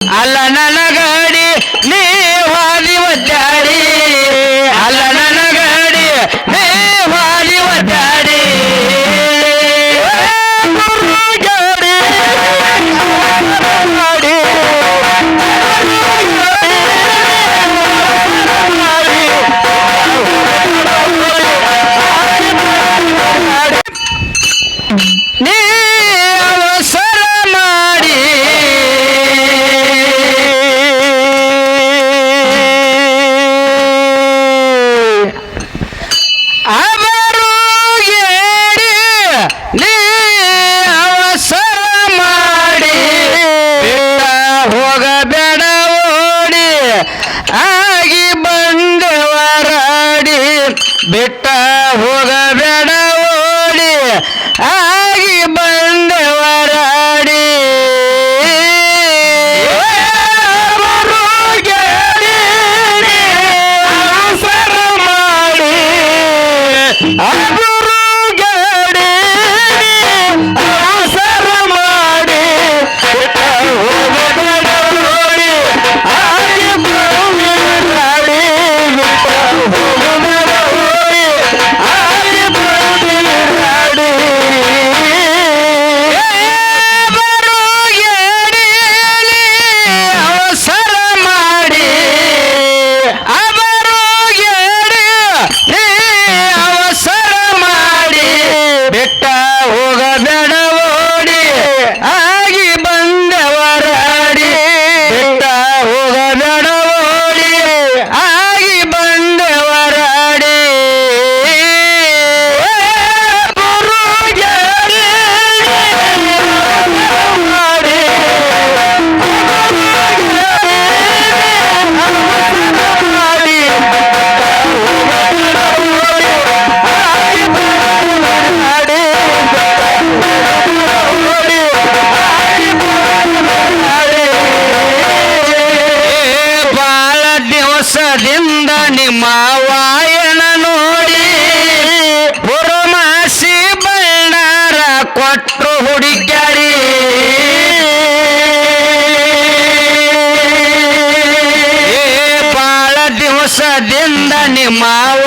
ಅಲ್ಲ ಬಿಟ್ಟ ಹೋಗಬೇಡ ಓಡಿ ಆಗಿ ಬಂದವರಾಡಿ ಸರ ಮಾಡಿ ಸದಿಂದ ನಿಮ್ಮವ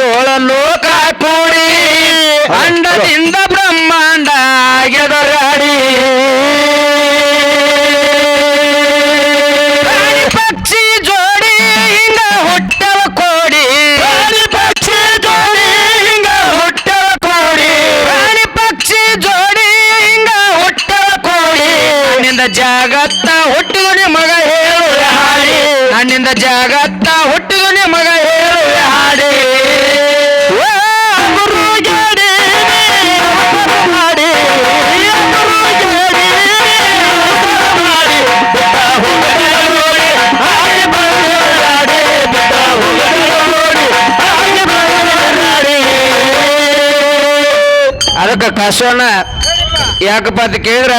ಏಳ ಲೋಕ ಕೂಡಿ ಅಂಡದಿಂದ ಬ್ರಹ್ಮಾಂಡ ಗೆದರಾಡಿ ಪಕ್ಷಿ ಜೋಡಿ ಹಿಂಗ ಹುಟ್ಟವ ಕೋಡಿ. ಪಕ್ಷಿ ಜೋಡಿ ಹಿಂಗ ಹುಟ್ಟವ ಕೋಡಿ. ಪ್ರಾಣಿ ಪಕ್ಷಿ ಜೋಡಿ ಹಿಂಗ ಹುಟ್ಟವ ಕೋಡಿ. ನಿಂದ ಜಾಗತ್ತ ಹುಟ್ಟಿದ ಮಗ ಹೇಳು ಹಾಡಿ ನನ್ನಿಂದ ಜಾಗತ್ತ ಕಸೋಣ ಯಾಕಪ್ಪ ಅಂತ ಕೇಳಿದ್ರ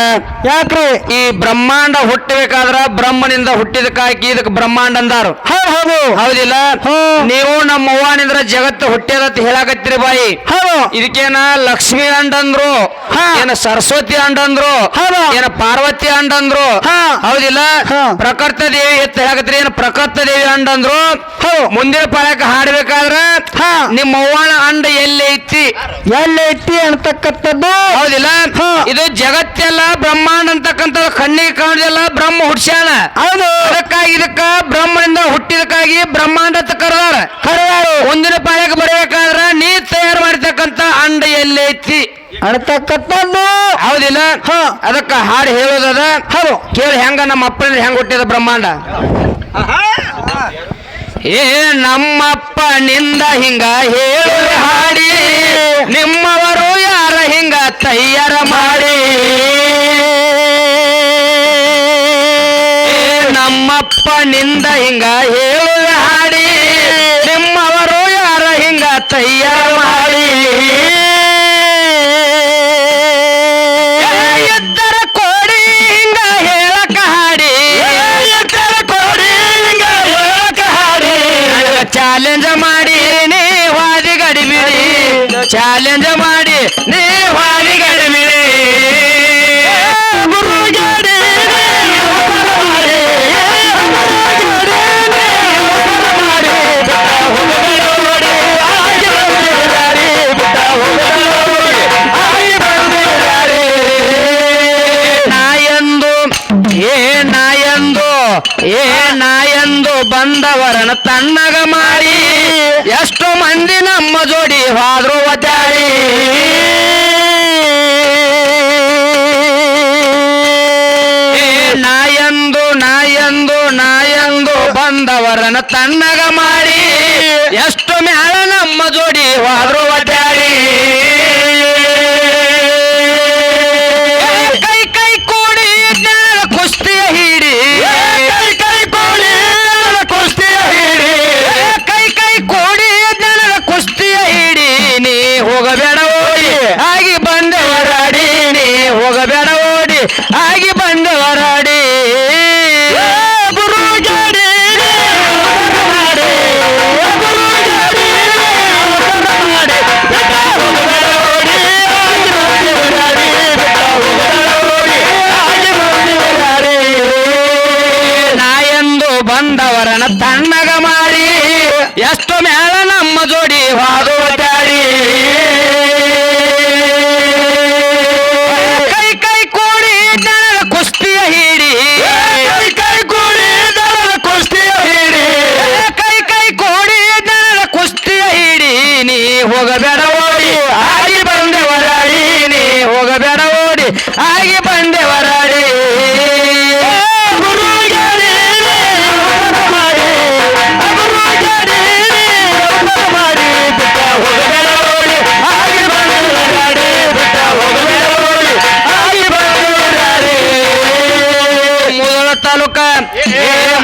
ಯಾಕ್ರಿ ಈ ಬ್ರಹ್ಮಾಂಡ ಹುಟ್ಟಬೇಕಾದ್ರ ಬ್ರಹ್ಮನಿಂದ ಹುಟ್ಟಿದಕ್ಕಾಗಿ ಇದಕ್ಕೆ ಬ್ರಹ್ಮಾಂಡ ಅಂದಾರು ಹೌದು ಹೌದು ಹೌದಿಲ್ಲ. ನೀವು ನಮ್ಮ ಅವ್ವನಿಂದ್ರ ಜಗತ್ತು ಹುಟ್ಟ್ಯದತ್ ಹೇಳಾಕತ್ತೀರಿ ಬಾಯಿ ಹೌದು ಇದಕ್ಕೇನ ಲಕ್ಷ್ಮಿ ಅಂಡಂದ್ರು ಹಾ. ಏನ ಸರಸ್ವತಿ ಅಂಡಂದ್ರು ಹೌದು. ಏನ ಪಾರ್ವತಿ ಅಂಡಂದ್ರು. ಹೌದಿಲ್ಲ. ಪ್ರಕೃತ ದೇವಿ ಎತ್ತ ಹೇಳಕತ್ರಿ ಏನ ಪ್ರಕೃತ ದೇವಿ ಅಂಡಂದ್ರು ಹೌದು. ಮುಂದಿನ ಪಾಳಕ್ಕೆ ಹಾಡ್ಬೇಕಾದ್ರ. ನಿಮ್ಮ ಅವ್ವನ ಅಂಡ ಎಲ್ಲಿ ಐತಿ ಎಲ್ಲೈತಿ ಅಂತಕ್ಕಂಥದ್ದು ಹೌದಿಲ್ಲ. ಇದು ಜಗತ್ತೆಲ್ಲ ಬ್ರಹ್ಮಾಂಡ ಅಂತಕ್ಕಂಥ ಕಣ್ಣಿಗೆ ಕಾಣುದಿಲ್ಲ ಬ್ರಹ್ಮ ಹುಡ್ಸ್ಯಾನ ಹೌದು. ಅದಕ್ಕಾಗಿ ಇದಕ್ಕ ಬ್ರಹ್ಮನಿಂದ ಹುಟ್ಟಿದಕ್ಕಾಗಿ ಬ್ರಹ್ಮಾಂಡ ಅಂತ ಕರೆದಾರ. ಕರೆದಾರ. ಒಂದಿನ ಪಾಯಕ್ಕೆ ಬರಬೇಕಾದ್ರ ನೀ ತಯಾರು ಮಾಡಿರ್ತಕ್ಕಂಥ ಅಂಡ ಎಲ್ಲೈತಿ ಅಂತಕ್ಕಂಥದ್ದು ಹೌದಿಲ್ಲ? ಹಾ. ಅದಕ್ಕ ಹಾಡು ಹೇಳೋದದ? ಹೌದು. ಕೇಳಿ ಹೆಂಗ ನಮ್ಮ ಅಪ್ಪನಿಂದ ಹೆಂಗ ಹುಟ್ಟಿದ ಬ್ರಹ್ಮಾಂಡ? ಏ ನಮ್ಮಪ್ಪ ನಿಂದ ಹಿಂಗ ಹೇಳಿ ಹಾಡಿ. ನಿಮ್ಮವರು ಯಾರ ಹಿಂಗ ತಯ್ಯಾರ ನಿಂದ ಹಿಂಗ ಹೇಳು ಹಾಡಿ ನಿಮ್ಮವರು ಯಾರ ಹಿಂಗ ತಯ್ಯಾರ ಮಾಡಿ? ಎತ್ತರ ಕೋಡಿ ಹಿಂಗ ಹೇಳಕ ಹಾಡಿ. ಎತ್ತರ ಕೋಡಿ ಹಿಂಗ ಹೇಳಕ ಹಾಡಿ. ಚಾಲೆಂಜ್ ಮಾಡಿ ನೀ ವಾದಿ ಗಡಿಬಿಡಿ ಚಾಲೆಂಜ್ ಮಾಡಿ ನೀ ಬಂದವರನ ತಣ್ಣಗ ಮಾಡಿ ಎಷ್ಟು ಮಂದಿ ನಮ್ಮ ಜೋಡಿ ಹಾದ್ರು ಒದ್ದಾಡಿ. ನಾಯಂದು ನಾಯಂದು ನಾಯಂದು ಬಂದವರನ ತಣ್ಣಗ ಮಾಡಿ ಎಷ್ಟು ಮ್ಯಾಲ ನಮ್ಮ ಜೋಡಿ ಹಾದ್ರು ಬಂದವರನ ತಣ್ಣಗ ಮಾಡಿ ಎಷ್ಟು ಮೇಳ ನಮ್ಮ ಜೋಡಿ ಹಾದು ಜಾಡಿ ಕೈ ಕೈ ಕೂಡಿ ದನದ ಕುಸ್ತಿಯ ಹಿಡಿ. ಕೈ ಕೈ ಕೂಡಿ ದನದ ಕುಸ್ತಿಯ ಹಿಡಿ. ಕೈ ಕೈ ಕೂಡಿ ದರ ಕುಸ್ತಿಯ ಹಿಡಿ. ನೀ ಹೋಗಬೇಡ ಓಡಿ ಆಗಿ ಬಂದೆವರಾಡಿ ನೀ ಹೋಗಬೇಡ ಓಡಿ ಆಗಿ ತಾಲೂಕ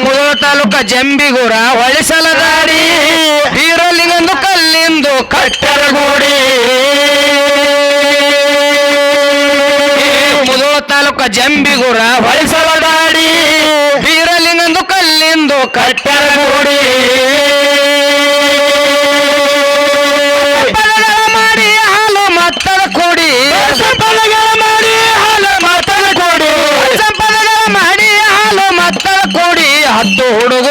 ಮುದಳ ತಾಲೂಕ ಜಂಬಿಗೂರ ಹೊಳಿಸಲದಾಡಿ ಬೀರಲ್ಲಿಗೊಂದು ಕಲ್ಲಿಂದು ಕಟ್ಟರಗೂಡಿ. ಮುದಳ ತಾಲೂಕ ಜಂಬಿಗೂರ ಹೊಳಿಸಲದಾಡಿ ಬೀರಲ್ಲಿಗೊಂದು ಕಲ್ಲಿಂದು ಕಟ್ಟರಗೂಡಿ. ಹುಡುಗ